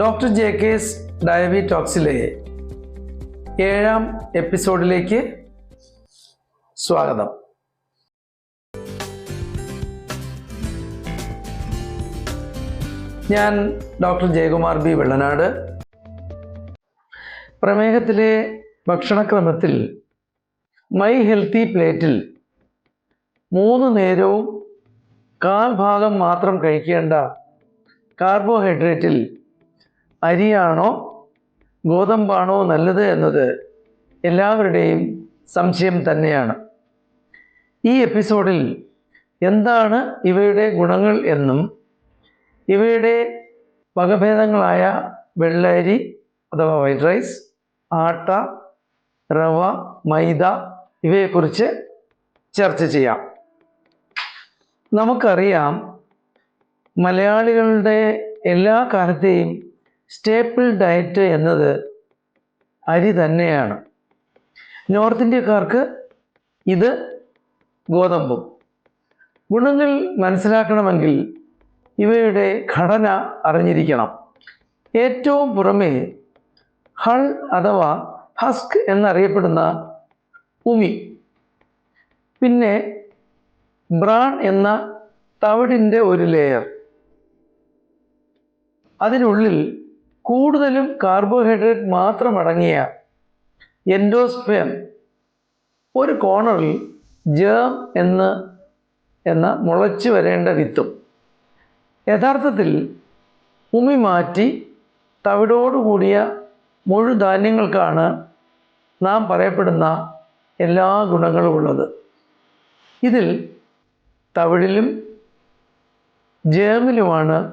Doctor J കെസ് ഡയബി ടോക്സിലെ ഏഴാം എപ്പിസോഡിലേക്ക് സ്വാഗതം. ഞാൻ ഡോക്ടർ ജയകുമാർ ബി വെള്ളനാട്. പ്രമേഹത്തിലെ ഭക്ഷണക്രമത്തിൽ മൈ ഹെൽത്തി പ്ലേറ്റിൽ മൂന്ന് നേരവും കാൽ ഭാഗം മാത്രം കഴിക്കേണ്ട കാർബോഹൈഡ്രേറ്റിൽ അരിയാണോ ഗോതമ്പാണോ നല്ലത് എന്നത് എല്ലാവരുടെയും സംശയം തന്നെയാണ്. ഈ എപ്പിസോഡിൽ എന്താണ് ഇവയുടെ ഗുണങ്ങൾ എന്നും ഇവയുടെ വകഭേദങ്ങളായ വെള്ളരി അഥവാ വൈറ്റ് റൈസ് ആട്ട റവ മൈദ ഇവയെക്കുറിച്ച് ചർച്ച ചെയ്യാം. നമുക്കറിയാം മലയാളികളുടെ എല്ലാ കാലത്തെയും സ്റ്റേപ്പിൾ ഡയറ്റ് എന്നത് അരി തന്നെയാണ്. നോർത്ത് ഇന്ത്യക്കാർക്ക് ഇത് ഗോതമ്പും. ഗുണങ്ങൾ മനസ്സിലാക്കണമെങ്കിൽ ഇവയുടെ ഘടന അറിഞ്ഞിരിക്കണം. ഏറ്റവും പുറമേ ഹൾ അഥവാ ഹസ്ക് എന്നറിയപ്പെടുന്ന ഉമി. പിന്നെ ബ്രാൺ എന്ന തവിടിന്റെ ഒരു ലെയർ അതിനുള്ളിൽ കൂടുതലും കാർബോഹൈഡ്രേറ്റ് മാത്രം അടങ്ങിയ ഒരു കോണറിൽ ജേം എന്ന് എന്ന മുളച്ചു വരേണ്ട വിത്തും. യഥാർത്ഥത്തിൽ ഉമി മാറ്റി തവിടോടുകൂടിയ മുഴുധാന്യങ്ങൾക്കാണ് നാം പറയപ്പെടുന്ന എല്ലാ ഗുണങ്ങളും ഉള്ളത്. ഇതിൽ തവിടിലും ജേമിലുമാണ്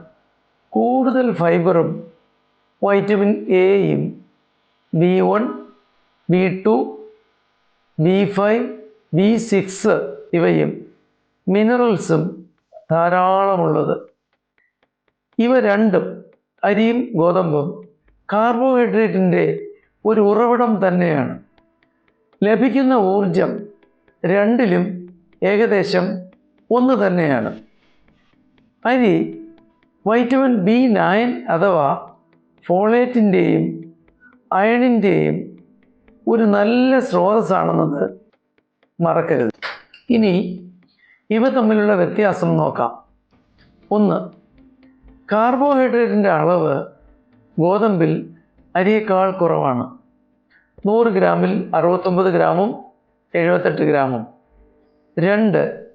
കൂടുതൽ ഫൈബറും വൈറ്റമിൻ എയും B one B two B five B six ഇവയും മിനറൽസും ധാരാളമുള്ളത്. ഇവ രണ്ടും അരിയും ഗോതമ്പും കാർബോഹൈഡ്രേറ്റിന്റെ ഒരു ഉറവിടം തന്നെയാണ്. ലഭിക്കുന്ന ഊർജം രണ്ടിലും ഏകദേശം ഒന്ന് തന്നെയാണ്. അരി വൈറ്റമിൻ ബി നയൻ അഥവാ ഫോളേറ്റിന്റെയും അയണിന്റെയും ഒരു നല്ല സ്രോതസ്സാണെന്നത് മറക്കരുത്. ഇനി ഇവ തമ്മിലുള്ള വ്യത്യാസം നോക്കാം. ഒന്ന് കാർബോഹൈഡ്രേറ്റിന്റെ അളവ് ഗോതമ്പിൽ അരിയേക്കാൾ കുറവാണ്. നൂറ് ഗ്രാമിൽ അറുപത്തൊമ്പത് ഗ്രാമും എഴുപത്തെട്ട് ഗ്രാമും. രണ്ട്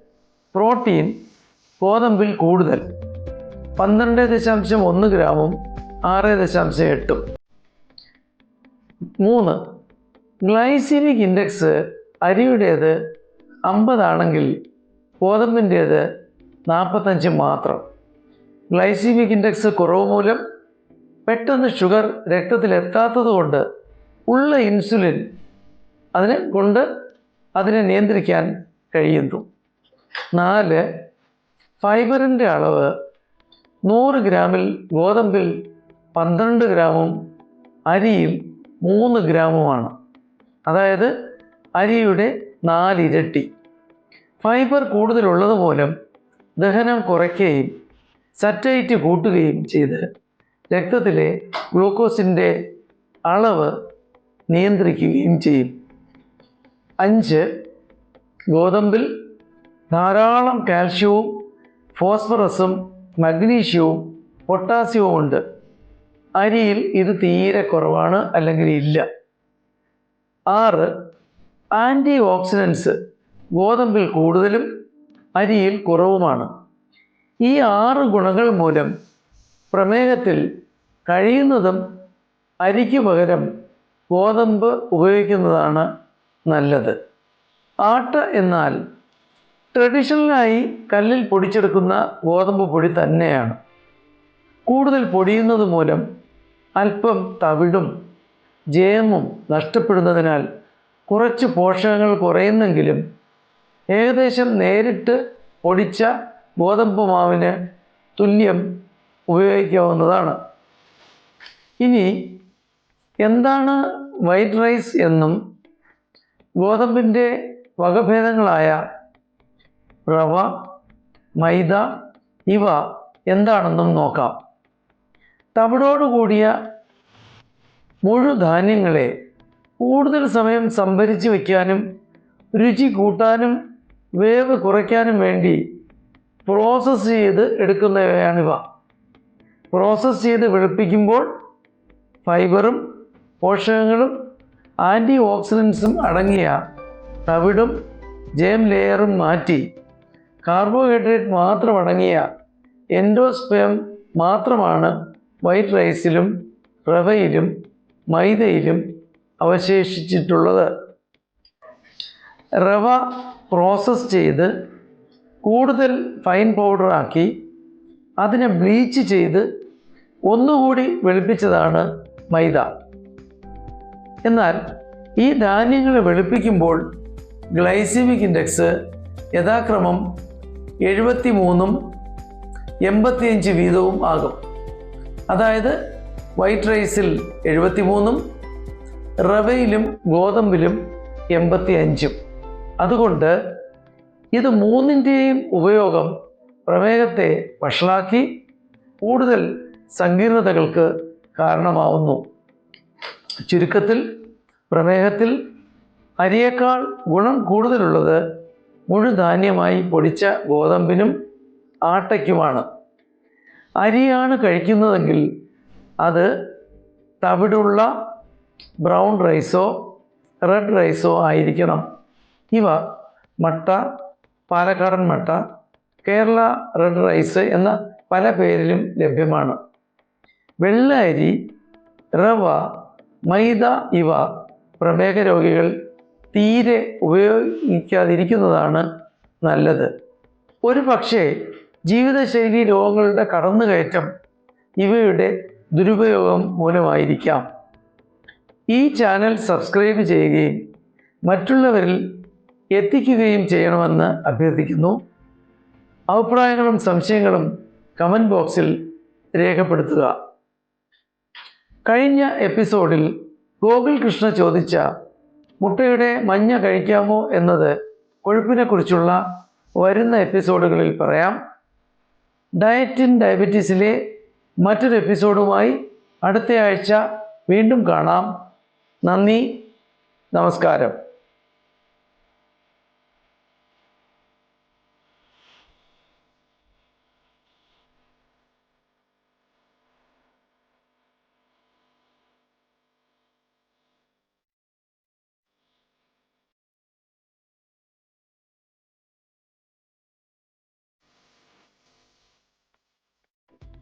പ്രോട്ടീൻ ഗോതമ്പിൽ കൂടുതൽ. പന്ത്രണ്ട് ദശാംശം ഒന്ന് ഗ്രാമും ആറ് ദശാംശം എട്ടും. മൂന്ന് ഗ്ലൈസിനിക് ഇൻഡെക്സ് അരിയുടേത് അമ്പതാണെങ്കിൽ ഗോതമ്പിന്റേത് നാൽപ്പത്തഞ്ച് മാത്രം. ഗ്ലൈസിമിക് ഇൻഡെക്സ് കുറവ് മൂലം പെട്ടെന്ന് ഷുഗർ രക്തത്തിൽ എത്താത്തത് കൊണ്ട് ഉള്ള ഇൻസുലിൻ അതിനെ കൊണ്ട് അതിനെ നിയന്ത്രിക്കാൻ കഴിയുന്നു. നാല് ഫൈബറിന്റെ അളവ് നൂറ് ഗ്രാമിൽ ഗോതമ്പിൽ പന്ത്രണ്ട് ഗ്രാമും അരിയും മൂന്ന് ഗ്രാമുമാണ്. അതായത് അരിയുടെ നാലിരട്ടി. ഫൈബർ കൂടുതലുള്ളത് മൂലം ദഹനം കുറയ്ക്കുകയും സറ്റൈറ്റ് കൂട്ടുകയും ചെയ്ത് രക്തത്തിലെ ഗ്ലൂക്കോസിന്റെ അളവ് നിയന്ത്രിക്കുകയും ചെയ്യും. അഞ്ച് ഗോതമ്പിൽ ധാരാളം കാൽഷ്യവും ഫോസ്ഫറസും മഗ്നീഷ്യവും പൊട്ടാസ്യവും ഉണ്ട് അരിയിൽ ഇത് തീരെ കുറവാണ് അല്ലെങ്കിൽ ഇല്ല. ആറ് ആന്റി ഓക്സിഡൻസ് ഗോതമ്പിൽ കൂടുതലും അരിയിൽ കുറവുമാണ്. ഈ ആറ് ഗുണങ്ങൾ മൂലം പ്രമേഹത്തിൽ കഴിയുന്നതും അരിക്ക് പകരം ഗോതമ്പ് ഉപയോഗിക്കുന്നതാണ് നല്ലത്. ആട്ട എന്നാൽ ട്രഡീഷണലായി കല്ലിൽ പൊടിച്ചെടുക്കുന്ന ഗോതമ്പ് പൊടി തന്നെയാണ്. കൂടുതൽ പൊടിയുന്നത് മൂലം അല്പം തവിടും ജയമും നഷ്ടപ്പെടുന്നതിനാൽ കുറച്ച് പോഷകങ്ങൾ കുറയുന്നെങ്കിലും ഏകദേശം നേരിട്ട് പൊടിച്ച ഗോതമ്പ് മാവിന് തുല്യം ഉപയോഗിക്കാവുന്നതാണ്. ഇനി എന്താണ് വൈറ്റ് റൈസ് എന്നും ഗോതമ്പിന്റെ വകഭേദങ്ങളായ റവ മൈദ ഇവ എന്താണെന്നും നോക്കാം. തവിടോട് കൂടിയ മുഴുധാന്യങ്ങളെ കൂടുതൽ സമയം സംഭരിച്ച് വയ്ക്കാനും രുചി കൂട്ടാനും വേവ് കുറയ്ക്കാനും വേണ്ടി പ്രോസസ്സ് ചെയ്ത് എടുക്കുന്നവയാണിവ. പ്രോസസ്സ് ചെയ്ത് വെളുപ്പിക്കുമ്പോൾ ഫൈബറും പോഷകങ്ങളും ആന്റി ഓക്സിഡൻസും അടങ്ങിയ തവിടും ജേം ലെയറും മാറ്റി കാർബോഹൈഡ്രേറ്റ് മാത്രം അടങ്ങിയ എൻഡോസ്പേം മാത്രമാണ് വൈറ്റ് റൈസിലും റവയിലും മൈദയിലും അവശേഷിച്ചിട്ടുള്ളത്. റവ പ്രോസസ് ചെയ്ത് കൂടുതൽ ഫൈൻ പൗഡറാക്കി അതിനെ ബ്ലീച്ച് ചെയ്ത് ഒന്നുകൂടി വെളുപ്പിച്ചതാണ് മൈദ. എന്നാൽ ഈ ധാന്യങ്ങളെ വെളുപ്പിക്കുമ്പോൾ ഗ്ലൈസിമിക് ഇൻഡെക്സ് യഥാക്രമം എഴുപത്തി മൂന്നും എൺപത്തിയഞ്ച് വീതവും ആകും. അതായത് വൈറ്റ് റൈസിൽ എഴുപത്തി മൂന്നും റവയിലും ഗോതമ്പിലും എൺപത്തി അഞ്ചും അതുകൊണ്ട് ഇത് മൂന്നിന്റെയും ഉപയോഗം പ്രമേഹത്തെ വഷളാക്കി കൂടുതൽ സങ്കീർണതകൾക്ക് കാരണമാവുന്നു. ചുരുക്കത്തിൽ പ്രമേഹത്തിൽ അരിയേക്കാൾ ഗുണം കൂടുതലുള്ളത് മുഴുധാന്യമായി പൊടിച്ച ഗോതമ്പിനും ആട്ടയ്ക്കുമാണ്. അരിയാണ് കഴിക്കുന്നതെങ്കിൽ അത് തവിടുള്ള ബ്രൗൺ റൈസോ റെഡ് റൈസോ ആയിരിക്കണം. ഇവ മട്ട പാലക്കാടൻ മട്ട കേരള റെഡ് റൈസ് എന്ന പല പേരിലും ലഭ്യമാണ്. വെള്ള അരി റവ മൈദ ഇവ പ്രമേഹ രോഗികൾ തീരെ ഉപയോഗിക്കാതിരിക്കുന്നതാണ് നല്ലത്. ഒരു പക്ഷേ ജീവിതശൈലി രോഗങ്ങളുടെ കടന്നുകയറ്റം ഇവയുടെ ദുരുപയോഗം മൂലമായിരിക്കാം. ഈ ചാനൽ സബ്സ്ക്രൈബ് ചെയ്യുകയും മറ്റുള്ളവരിൽ എത്തിക്കുകയും ചെയ്യണമെന്ന് അഭ്യർത്ഥിക്കുന്നു. അഭിപ്രായങ്ങളും സംശയങ്ങളും കമന്റ് ബോക്സിൽ രേഖപ്പെടുത്തുക. കഴിഞ്ഞ എപ്പിസോഡിൽ ഗോകുൽ കൃഷ്ണ ചോദിച്ച മുട്ടയുടെ മഞ്ഞ കഴിക്കാമോ എന്നത് കൊഴുപ്പിനെക്കുറിച്ചുള്ള വരുന്ന എപ്പിസോഡുകളിൽ പറയാം. ഡയറ്റ് ഇൻ ഡയബറ്റീസിലെ മറ്റൊരു എപ്പിസോഡുമായി അടുത്തയാഴ്ച വീണ്ടും കാണാം. നന്ദി നമസ്കാരം.